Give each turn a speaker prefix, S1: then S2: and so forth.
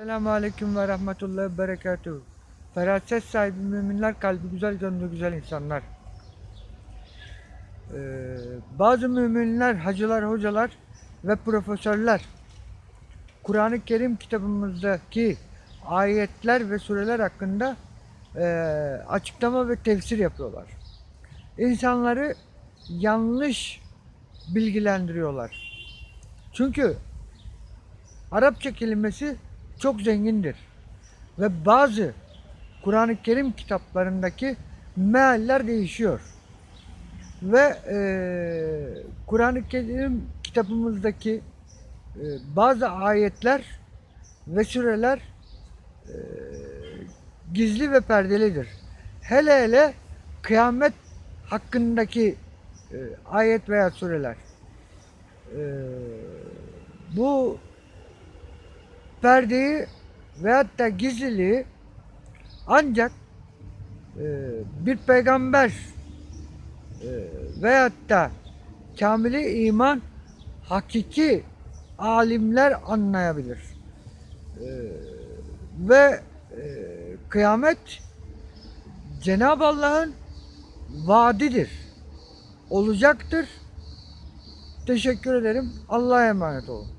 S1: Selamun Aleyküm ve Rahmetullahi ve Berekatuhu. Feraset sahibi müminler, kalbi güzel, gönlü güzel insanlar. Ee, bazı müminler, hacılar, hocalar ve profesörler Kur'an-ı Kerim kitabımızdaki ayetler ve sureler hakkında eee, açıklama ve tefsir yapıyorlar. İnsanları yanlış bilgilendiriyorlar. Çünkü Arapça kelimesi çok zengindir. Ve bazı Kur'an-ı Kerim kitaplarındaki mealler değişiyor. Ve eee, Kur'an-ı Kerim kitabımızdaki eee, bazı ayetler ve süreler eee, gizli ve perdelidir. Hele hele kıyamet hakkındaki eee, ayet veya süreler. Eee, bu perdeyi veyahut da gizliliği ancak e, bir peygamber e, veyahut da kamili iman hakiki alimler anlayabilir. E, ve e, kıyamet Cenab-ı Allah'ın vaadidir. Olacaktır. Teşekkür ederim. Allah'a emanet olun.